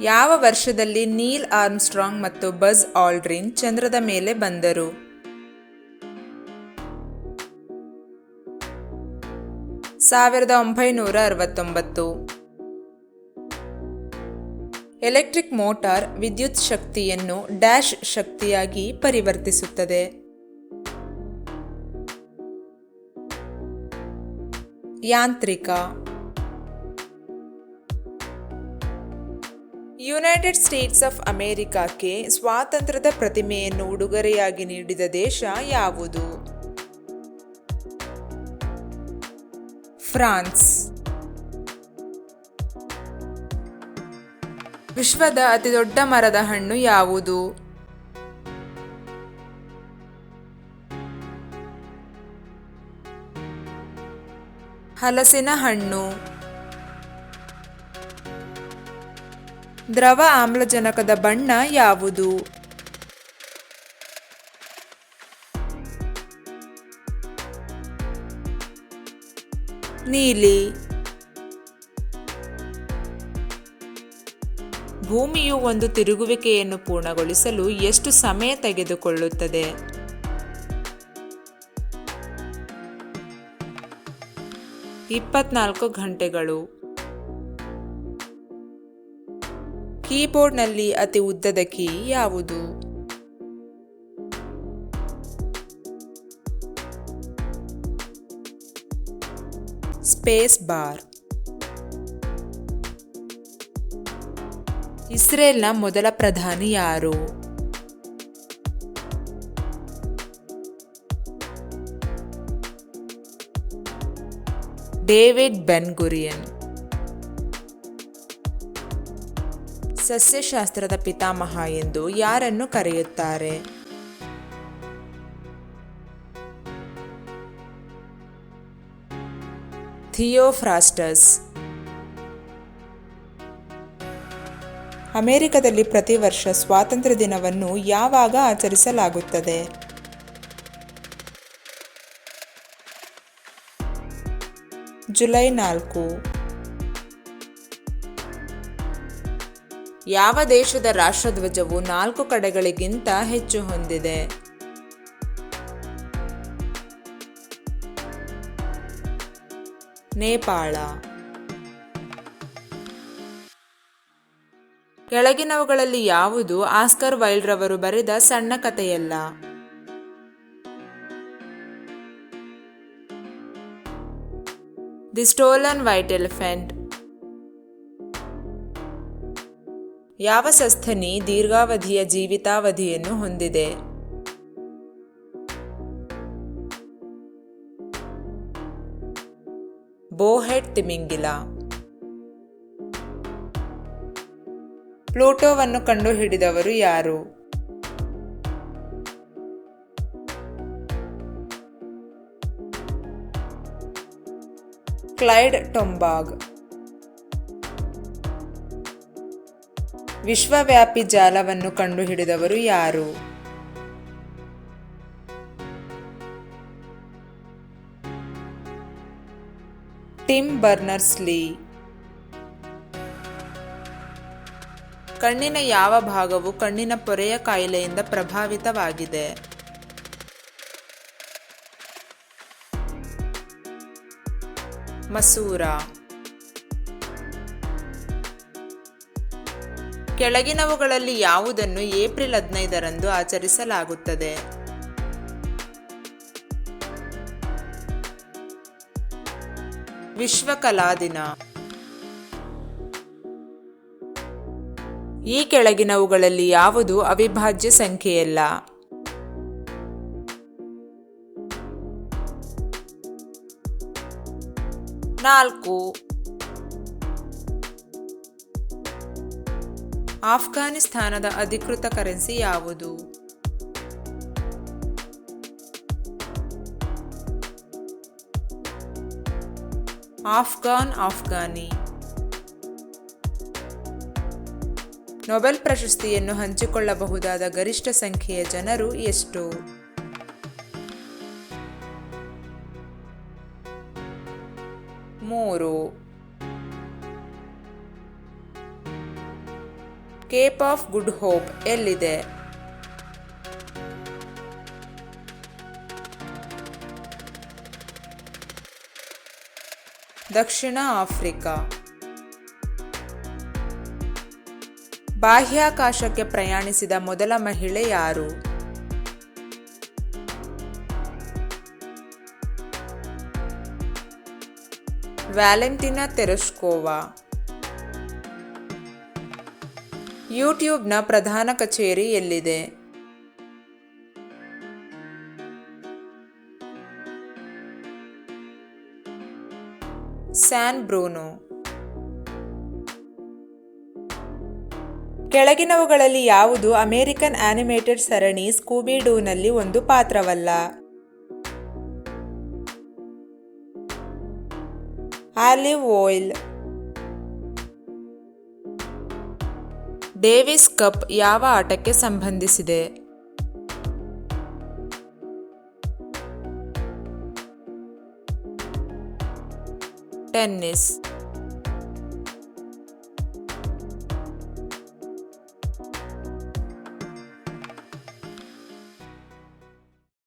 ಯಾವ ವರ್ಷದಲ್ಲಿ Neil Armstrong ಮತ್ತು ಬಜ್ ಆಲ್ಡ್ರಿನ್ ಚಂದ್ರದ ಮೇಲೆ ಬಂದರು? ಸಾವಿರದ ಒಂಬೈನೂರ ಅರವತ್ತೊಂಬತ್ತು. ಎಲೆಕ್ಟ್ರಿಕ್ ಮೋಟಾರ್ ವಿದ್ಯುತ್ ಶಕ್ತಿಯನ್ನು ಡ್ಯಾಶ್ ಶಕ್ತಿಯಾಗಿ ಪರಿವರ್ತಿಸುತ್ತದೆ. ಯಾಂತ್ರಿಕ ಯುನೈಟೆಡ್ ಸ್ಟೇಟ್ಸ್ ಆಫ್ ಅಮೆರಿಕಕ್ಕೆ ಸ್ವಾತಂತ್ರ್ಯದ ಪ್ರತಿಮೆಯನ್ನು ಉಡುಗೊರೆಯಾಗಿ ನೀಡಿದ ದೇಶ ಯಾವುದು? ಫ್ರಾನ್ಸ್. ವಿಶ್ವದ ಅತಿದೊಡ್ಡ ಮರದ ಹಣ್ಣು ಯಾವುದು? ಹಲಸಿನ ಹಣ್ಣು. ದ್ರವ ಆಮ್ಲಜನಕದ ಬಣ್ಣ ಯಾವುದು? ನೀಲಿ. ಭೂಮಿಯು ಒಂದು ತಿರುಗುವಿಕೆಯನ್ನು ಪೂರ್ಣಗೊಳಿಸಲು ಎಷ್ಟು ಸಮಯ ತೆಗೆದುಕೊಳ್ಳುತ್ತದೆ? ಇಪ್ಪತ್ನಾಲ್ಕು ಗಂಟೆಗಳು. ಕೀಬೋರ್ಡ್ನಲ್ಲಿ ಅತಿ ಉದ್ದದ ಕೀ ಯಾವುದು? Space bar. ಇಸ್ರೇಲ್ನ ಮೊದಲ ಪ್ರಧಾನಿ ಯಾರು? ಡೇವಿಡ್ ಬೆನ್ ಸಸ್ಯಶಾಸ್ತ್ರದ ಪಿತಾಮಹ ಎಂದು ಯಾರನ್ನು ಕರೆಯುತ್ತಾರೆ? ಥಿಯೋಫ್ರಾಸ್ಟಸ್. ಅಮೆರಿಕದಲ್ಲಿ ಪ್ರತಿ ವರ್ಷ ಸ್ವಾತಂತ್ರ್ಯ ದಿನವನ್ನು ಯಾವಾಗ ಆಚರಿಸಲಾಗುತ್ತದೆ? ಜುಲೈ ನಾಲ್ಕು. ಯಾವ ದೇಶದ ರಾಷ್ಟ್ರಧ್ವಜವು ನಾಲ್ಕು ಕಡೆಗಳಿಗಿಂತ ಹೆಚ್ಚು ಹೊಂದಿದೆ? ನೇಪಾಳ. ಕೆಳಗಿನವುಗಳಲ್ಲಿ ಯಾವುದು ಆಸ್ಕರ್ ವೈಲ್ಡ್ ರವರು ಬರೆದ ಸಣ್ಣ ಕಥೆಯಲ್ಲ? The stolen white elephant. ಯಾವ ಸಸ್ತನಿ ದೀರ್ಘಾವಧಿಯ ಜೀವಿತಾವಧಿಯನ್ನು ಹೊಂದಿದೆ? ಬೋಹೆಡ್ ತಿಮಿಂಗಿಲ. ಪ್ಲೂಟೋವನ್ನು ಕಂಡುಹಿಡಿದವರು ಯಾರು? ಕ್ಲೈಡ್ ಟೊಂಬಾಗ್. ವಿಶ್ವವ್ಯಾಪಿ ಜಾಲವನ್ನು ಕಂಡುಹಿಡಿದವರು ಯಾರು? ಟಿಮ್ ಬರ್ನರ್ಸ್ ಲೀ ಕಣ್ಣಿನ ಯಾವ ಭಾಗವು ಕಣ್ಣಿನ ಪೊರೆಯ ಕಾಯಿಲೆಯಿಂದ ಪ್ರಭಾವಿತವಾಗಿದೆ? ಮಸೂರ. ಕೆಳಗಿನವುಗಳಲ್ಲಿ ಯಾವುದನ್ನು ಏಪ್ರಿಲ್ ಹದಿನೈದರಂದು ಆಚರಿಸಲಾಗುತ್ತದೆ? ವಿಶ್ವ ಕಲಾ ದಿನ. ಈ ಕೆಳಗಿನವುಗಳಲ್ಲಿ ಯಾವುದು ಅವಿಭಾಜ್ಯ ಸಂಖ್ಯೆಯಲ್ಲ? ನಾಲ್ಕು. ಆಫ್ಘಾನಿಸ್ತಾನದ ಅಧಿಕೃತ ಕರೆನ್ಸಿ ಯಾವುದು? Afghan Afghani. ನೊಬೆಲ್ ಪ್ರಶಸ್ತಿಯನ್ನು ಹಂಚಿಕೊಳ್ಳಬಹುದಾದ ಗರಿಷ್ಠ ಸಂಖ್ಯೆಯ ಜನರು ಎಷ್ಟು? ಮೂರು. ಕೇಪ್ ಆಫ್ ಗುಡ್ ಹೋಪ್ ಎಲ್ಲಿದೆ? ದಕ್ಷಿಣ ಆಫ್ರಿಕಾ. ಬಾಹ್ಯಾಕಾಶಕ್ಕೆ ಪ್ರಯಾಣಿಸಿದ ಮೊದಲ ಮಹಿಳೆ ಯಾರು? ವ್ಯಾಲೆಂಟಿನಾ ತೆರೆಸ್ಕೋವಾ. ಯೂಟ್ಯೂಬ್ನ ಪ್ರಧಾನ ಕಚೇರಿ ಎಲ್ಲಿದೆ? San Bruno. ಕೆಳಗಿನವುಗಳಲ್ಲಿ ಯಾವುದು ಅಮೆರಿಕನ್ ಆನಿಮೇಟೆಡ್ ಸರಣಿ ಸ್ಕೂಬಿ ಡೂನಲ್ಲಿ ಒಂದು ಪಾತ್ರವಲ್ಲ? ಆಲಿವ್ ಓಯಿಲ್ ಡೇವಿಸ್ ಕಪ್ ಯಾವ ಆಟಕ್ಕೆ ಸಂಬಂಧಿಸಿದೆ? ಟೆನ್ನಿಸ್.